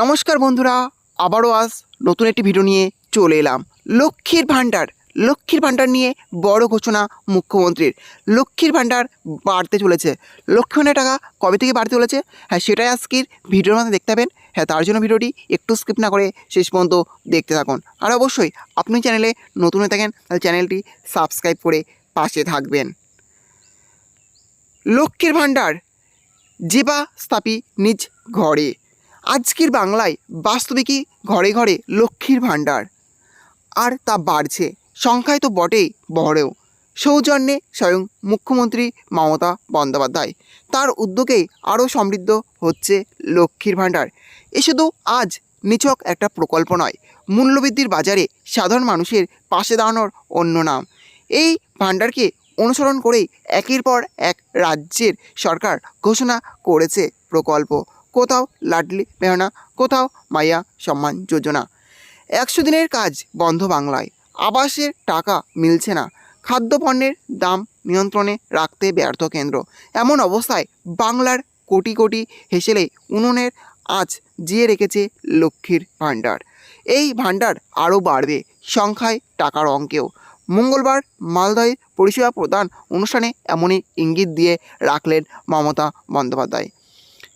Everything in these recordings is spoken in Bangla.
নমস্কার বন্ধুরা, আবারও আজ নতুন একটি ভিডিও নিয়ে চলে এলাম। লক্ষ্মীর ভাণ্ডার লক্ষ্মীর ভাণ্ডার নিয়ে বড় ঘোষণা মুখ্যমন্ত্রীর। লক্ষ্মীর ভাণ্ডার বাড়তে চলেছে। লক্ষ্মী টাকা কবে থেকে বাড়তে চলেছে? হ্যাঁ সেটাই আজকের ভিডিওর মধ্যে দেখতে পাবেন। হ্যাঁ তার জন্য ভিডিওটি একটু স্কিপ না করে শেষ পর্যন্ত দেখতে থাকুন। আর অবশ্যই আপনি চ্যানেলে নতুন হয়ে থাকেন, তাহলে চ্যানেলটি সাবস্ক্রাইব করে পাশে থাকবেন। লক্ষ্মীর ভাণ্ডার যেবা স্থাপি নিজ ঘরে। আজকের বাংলায় বাস্তবিকই ঘরে ঘরে লক্ষ্মীর ভাণ্ডার? আর তা বাড়ছে, সংখ্যায় তো বটেই বড়েও। সৌজন্যে স্বয়ং মুখ্যমন্ত্রী মমতা বন্দ্যোপাধ্যায়। তার উদ্যোগেই আরও সমৃদ্ধ হচ্ছে লক্ষ্মীর ভাণ্ডার। এ শুধু আজ নিছক একটা প্রকল্প নয়, মূল্যবৃদ্ধির বাজারে সাধারণ মানুষের পাশে দাঁড়ানোর অন্য নাম। এই ভাণ্ডারকে অনুসরণ করেই একের পর এক রাজ্যের সরকার ঘোষণা করেছে প্রকল্প। কোথাও লাডলি বেহনা, কোথাও মাইয়া সম্মান যোজনা। একশো দিনের কাজ বন্ধ বাংলায়, আবাসের টাকা মিলছে না। খাদ্যপণ্যের দাম নিয়ন্ত্রণে রাখতে ব্যর্থ কেন্দ্র। এমন অবস্থায় বাংলার কোটি কোটি হেসেলে উনুনের আজ জিয়ে রেখেছে লক্ষ্মীর ভাণ্ডার। এই ভাণ্ডার আরও বাড়বে সংখ্যায় টাকার অঙ্কেও। মঙ্গলবার মালদহে পরিষেবা প্রদান অনুষ্ঠানে এমনই ইঙ্গিত দিয়ে রাখলেন মমতা বন্দ্যোপাধ্যায়।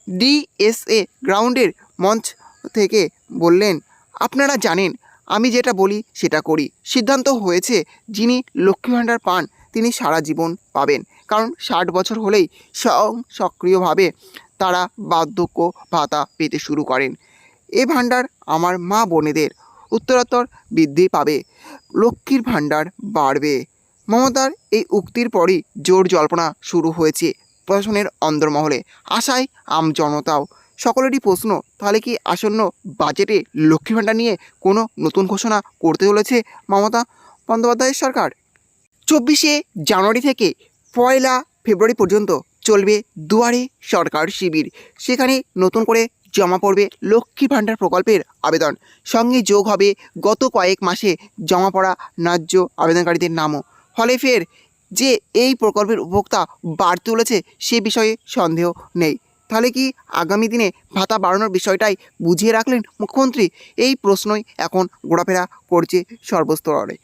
ডিএসএ গ্রাউন্ডের মঞ্চ থেকে বললেন, আপনারা জানেন, আমি যেটা বলি সেটা করি। সিদ্ধান্ত হয়েছে যিনি লক্ষ্মী ভাণ্ডার পান, তিনি সারা জীবন পাবেন। কারণ ষাট বছর হলেই স্বয়ং সক্রিয়ভাবে তারা বার্ধক্য ভাতা পেতে শুরু করেন। এ ভাণ্ডার আমার মা বোনেদের উত্তরোত্তর বৃদ্ধি পাবে, লক্ষ্মীর ভাণ্ডার বাড়বে। মমতার এই উক্তির পরই জোর জল্পনা শুরু হয়েছে। প্রশাসনের অন্দরমহলে। আশায় আম জনতাও। সকলেরই প্রশ্ন, তাহলে কি আসন্ন বাজেটে লক্ষ্মী ভাণ্ডার নিয়ে কোনো নতুন ঘোষণা করতে চলেছে মমতা বন্দ্যোপাধ্যায়ের সরকার? চব্বিশে জানুয়ারি থেকে পয়লা ফেব্রুয়ারি পর্যন্ত চলবে দুয়ারে সরকার শিবির। সেখানে নতুন করে জমা পড়বে লক্ষ্মী ভাণ্ডার প্রকল্পের আবেদন। সঙ্গে যোগ হবে গত কয়েক মাসে জমা পড়া ন্যায্য আবেদনকারীদের নামও। ফলে ফের যে এই প্রকল্পের উপভোক্তা বাড়তে চলেছে সে বিষয়ে সন্দেহ নেই। তাহলে কি আগামী দিনে ভাতা বাড়ানোর বিষয়টাই বুঝিয়ে রাখলেন মুখ্যমন্ত্রী? এই প্রশ্নই এখন ঘোরাফেরা করছে সর্বস্তরে।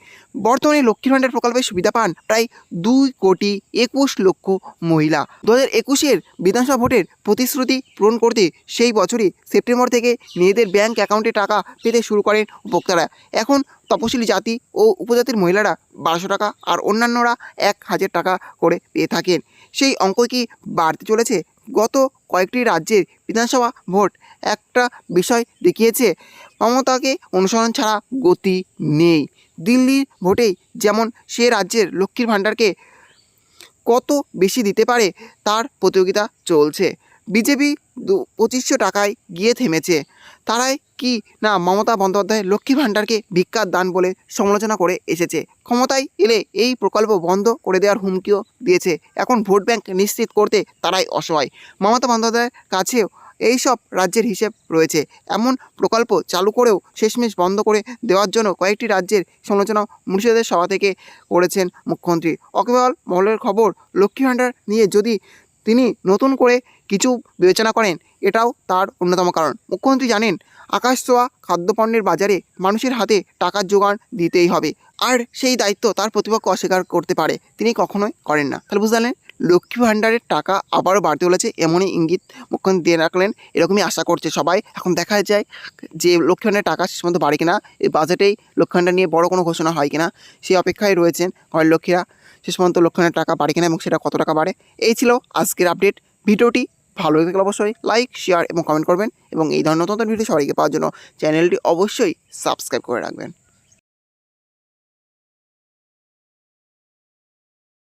বর্তমানে লক্ষ্মীর ভাণ্ডার প্রকল্পের সুবিধা পান প্রায় দুই কোটি একুশ লক্ষ মহিলা। দু হাজার একুশের বিধানসভা ভোটের প্রতিশ্রুতি পূরণ করতে সেই বছরই সেপ্টেম্বর থেকে মেয়েদের ব্যাংক অ্যাকাউন্টে টাকা পেতে শুরু করেন উপভোক্তারা। এখন তপশিলি জাতি ও উপজাতির মহিলারা বারোশো টাকা আর অন্যান্যরা এক হাজার টাকা করে পেয়ে থাকেন। সেই অঙ্ক কি বাড়তে চলেছে? গত কয়েকটি রাজ্যের বিধানসভা ভোট একটা বিষয় দেখিয়েছে, মমতাকে অনুসরণ ছাড়া গতি নেই। দিল্লির ভোটেই যেমন সে রাজ্যের লক্ষ্মীর ভাণ্ডারকে কত বেশি দিতে পারে তার প্রতিযোগিতা চলছে। বিজেপি দু পঁচিশশো টাকায় গিয়ে থেমেছে। তারাই কি না মমতা বন্দ্যোপাধ্যায় লক্ষ্মী ভাণ্ডারকে ভিক্ষার দান বলে সমালোচনা করে এসেছে? ক্ষমতায় এলে এই প্রকল্প বন্ধ করে দেওয়ার হুমকিও দিয়েছে। এখন ভোট ব্যাংক নিশ্চিত করতে তারাই অসহায়। মমতা বন্দ্যোপাধ্যায়ের কাছেও এই সব রাজ্যের হিসেব রয়েছে। এমন প্রকল্প চালু করেও শেষমেশ বন্ধ করে দেওয়ার জন্য কয়েকটি রাজ্যের সমালোচনা মুর্শিদাদের সভা থেকে করেছেন মুখ্যমন্ত্রী। অকেবল মহলের খবর, লক্ষ্মী ভাণ্ডার নিয়ে যদি তিনি নতুন করে কিছু বিবেচনা করেন, এটাও তার অন্যতম কারণ। মুখ্যমন্ত্রী জানেন আকাশ ছোঁয়া খাদ্যপণ্যের বাজারে মানুষের হাতে টাকার যোগান দিতেই হবে। আর সেই দায়িত্ব তার প্রতিপক্ষ অস্বীকার করতে পারে। তিনি কখনোই করেন না। তাহলে বুঝতে লক্ষ্মী ভাণ্ডারের টাকা আবারও বাড়তে চলেছে এমনই ইঙ্গিত মুখ্যমন্ত্রী দিয়ে রাখলেন, এরকমই আশা করছে সবাই। এখন দেখা যায় যে লক্ষ্মী ভাণ্ডারের টাকা শেষ মতো বাড়ে কিনা, এই বাজেটেই লক্ষ্মী ভাণ্ডার নিয়ে বড় কোনো ঘোষণা হয় কিনা, সেই অপেক্ষায় রয়েছেন ঘরের লক্ষ্মীরা। শেষ পর্যন্ত লক্ষ্মী টাকা বাড়ে কিনা এবং সেটা কত টাকা বাড়ে, এই ছিল আজকের আপডেট। ভিডিওটি ভালো লেগে থাকলে অবশ্যই লাইক, শেয়ার এবং কমেন্ট করবেন এবং এই ধরনের নতুন ভিডিও সবাইকে পাওয়ার জন্য চ্যানেলটি অবশ্যই সাবস্ক্রাইব করে রাখবেন।